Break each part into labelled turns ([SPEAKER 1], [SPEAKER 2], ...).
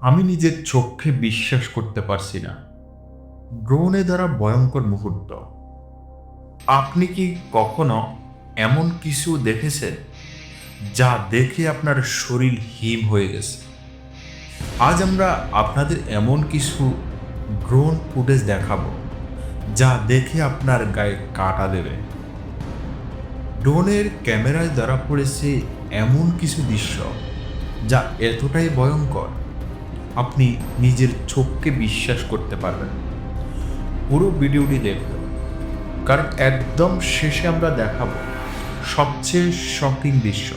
[SPEAKER 1] আমি নিজের চোখে বিশ্বাস করতে পারছি না। ড্রোনে দ্বারা ভয়ঙ্কর মুহূর্ত। আপনি কি কখনো এমন কিছু দেখেছেন? যা দেখে আপনার শরীর হিম হয়ে গেছে। আজ আমরা আপনাদের এমন কিছু ড্রোন ফুটেজ দেখাবো, যা দেখে আপনার গায়ে কাটা দেবে। ড্রোনের ক্যামেরায় ধরা পড়েছে এমন কিছু দৃশ্য, যা এতটাই ভয়ঙ্কর আপনি নিজের চোখকে বিশ্বাস করতে পারবেন। পুরো ভিডিওটি দেখবেন। কারণ একদম শেষে আমরা দেখাবো সবচেয়ে শকিং দৃশ্য,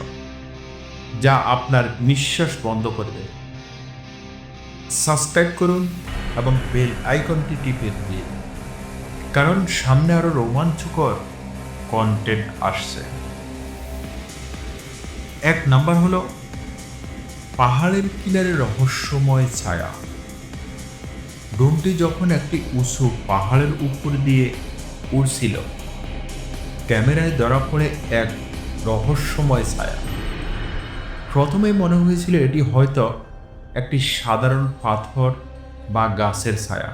[SPEAKER 1] যা আপনার নিঃশ্বাস বন্ধ করে দেবে। সাবস্ক্রাইব করুন এবং বেল আইকনটি টিপে দিন। কারণ সামনে আরও রোমাঞ্চকর কন্টেন্ট আসছে। এক নাম্বার হলো পাহাড়ের কিনারে রহস্যময় ছায়া। ড্রোনটি যখন একটি উঁচু পাহাড়ের উপর দিয়ে উড়ছিল, ক্যামেরায় ধরা পড়ে এক রহস্যময় ছায়া। প্রথমে মনে হয়েছিল এটি হয়তো একটি সাধারণ পাথর বা গাছের ছায়া।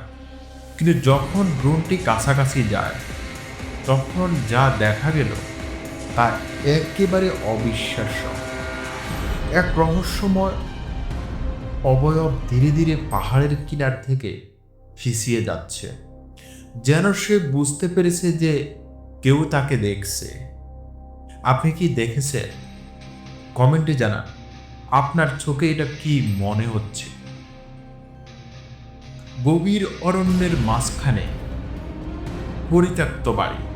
[SPEAKER 1] কিন্তু যখন ড্রোনটি কাছাকাছি যায়, তখন যা দেখা গেল তা একেবারে অবিশ্বাস্য। এক রহস্যময় অবয়ব ধীরে ধীরে পাহাড়ের কিনার থেকে ফিসিয়ে যাচ্ছে। যেন সে বুঝতে পেরেছে যে কেউ তাকে দেখছে। আপনি কি দেখেছেন? কমেন্টে জানান, আপনার চোখে এটা কি মনে হচ্ছে? গভীর অরণ্যের মাঝখানে পরিত্যক্ত বাড়ি।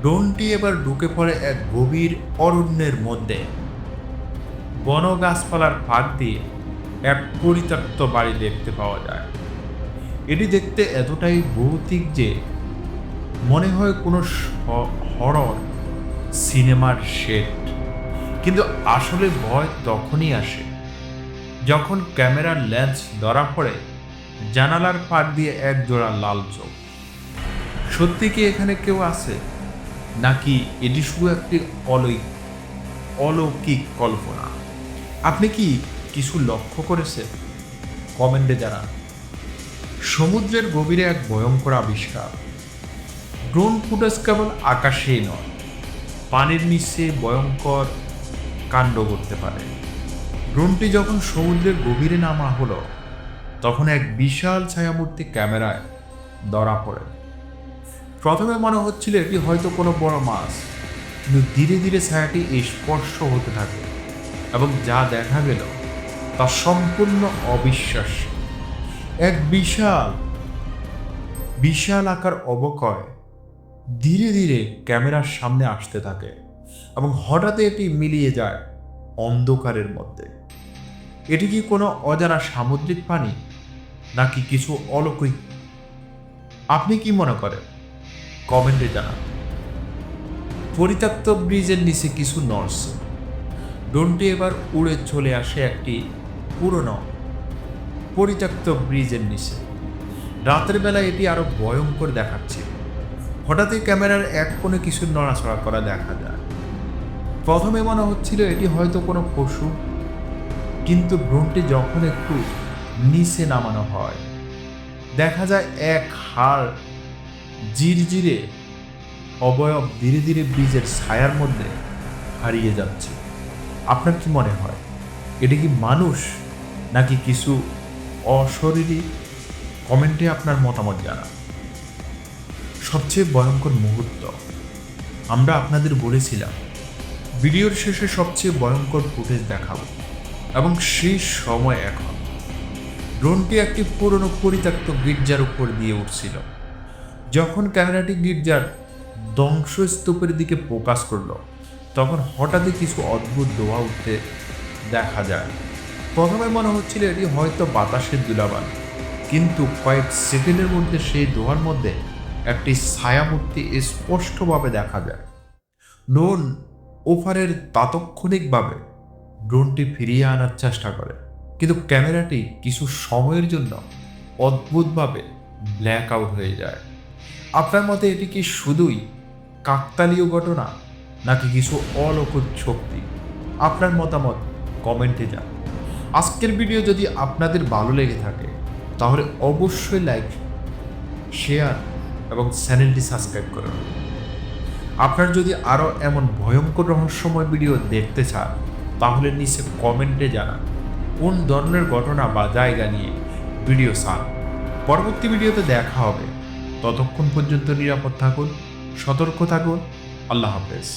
[SPEAKER 1] ড্রোনটি এবার ঢুকে পড়ে এক গভীর অরণ্যের মধ্যে। বন গাছপালার ফাঁক দিয়ে এক পরিত্যক্ত বাড়ি দেখতে পাওয়া যায়। এটি দেখতে এতটাই ভৌতিক যে মনে হয় কোনো হরর, সিনেমার সেট কিন্তু আসলে ভয় তখনই আসে যখন ক্যামেরার লেন্স ধরা পড়ে জানালার পার দিয়ে এক জোড়া লাল চোখ। সত্যি কি এখানে কেউ আছে? নাকি এটি শুধু একটি অলৌকিক অলৌকিক কল্পনা? আপনি কি কিছু লক্ষ্য করেছেন কমেন্টে জানান। সমুদ্রের গভীরে এক ভয়ঙ্কর আবিষ্কার। ড্রোন ফুটেজ কেবল আকাশেই নয়, পানির নিচে ভয়ঙ্কর কাণ্ড করতে পারে। ড্রোনটি যখন সমুদ্রের গভীরে নামা হলো, তখন এক বিশাল ছায়ামূর্তি ক্যামেরায় ধরা পড়ে। প্রথমে মনে হচ্ছিল এটি হয়তো কোনো বড় মাছ, কিন্তু ধীরে ধীরে ছায়াটি স্পর্শ হতে থাকে। এবং যা দেখা গেল তা সম্পূর্ণ অবিশ্বাস্য। এক বিশাল বিশাল আকার অবকয় ধীরে ধীরে ক্যামেরার সামনে আসতে থাকে এবং হঠাৎ এটি মিলিয়ে যায় অন্ধকারের মধ্যে। এটি কি কোনো অজানা সামুদ্রিক প্রাণী, নাকি কিছু অলৌকিক? আপনি কি মনে করেন? কমেন্টে জানান। পরিত্যক্ত ব্রিজের নিচে কিছু নর্স ড্রোনটি এবার উড়ে চলে আসে একটি পুরনো, পরিত্যক্ত ব্রিজের নিচে। রাতের বেলা এটি আরও ভয়ঙ্কর দেখাচ্ছে। হঠাৎই ক্যামেরার এক কোণে কিছু নড়াচড়া করা দেখা যায়। প্রথমে মনে হচ্ছিল এটি হয়তো কোনো পশু, কিন্তু ভ্রমটি যখন একটু নিচে নামানো হয়, দেখা যায় এক হাড় জিরজিরে অবয়ব ধীরে ধীরে ব্রিজের ছায়ার মধ্যে হারিয়ে যাচ্ছে। আপনার কি মনে হয়? এটি কি মানুষ নাকি কিছু অশরীরী? কমেন্টে আপনার মতামত জানান। সবচেয়ে ভয়ঙ্কর মুহূর্ত, আমরা আপনাদের বলেছিলাম, ভিডিওর শেষে সবচেয়ে ভয়ঙ্কর ফুটেজ দেখাবো, এবং সেই সময় এখন। ড্রোনটি একটি পুরনো পরিত্যক্ত গির্জার উপর দিয়ে উঠছিল, যখন ক্যামেরাটি গির্জার ধ্বংসস্তূপের দিকে ফোকাস করল। তখন হঠাৎই কিছু অদ্ভুত দোয়া উঠতে দেখা যায়। প্রথমে মনে হচ্ছিল এটি হয়তো বাতাসের দুলাবান কিন্তু কয়েক সেকেন্ডের মধ্যে সেই দোয়ার মধ্যে একটি ছায়ামূর্তি স্পষ্টভাবে দেখা যায়। ড্রোন ওপারের তাৎক্ষণিকভাবে ড্রোনটি ফিরিয়ে আনার চেষ্টা করে, কিন্তু ক্যামেরাটি কিছু সময়ের জন্য অদ্ভুতভাবে ব্ল্যাক আউট হয়ে যায়। আপনার মতে এটি কি শুধুই কাকতালীয় ঘটনা? নাকি কিছু অলৌকিক শক্তি? আপনার মতামত কমেন্টে যান আজকের ভিডিও যদি আপনাদের ভালো লেগে থাকে, তাহলে অবশ্যই লাইক, শেয়ার এবং চ্যানেলটি সাবস্ক্রাইব করুন। আপনার যদি আরও এমন ভয়ঙ্কর রহস্যময় ভিডিও দেখতে চান, তাহলে নিচে কমেন্টে জানান কোন ধরনের ঘটনা বা জায়গা নিয়ে ভিডিও চান। পরবর্তী ভিডিওতে দেখা হবে। ততক্ষণ পর্যন্ত নিরাপদ থাকুন, সতর্ক থাকুন। আল্লাহ হাফেজ।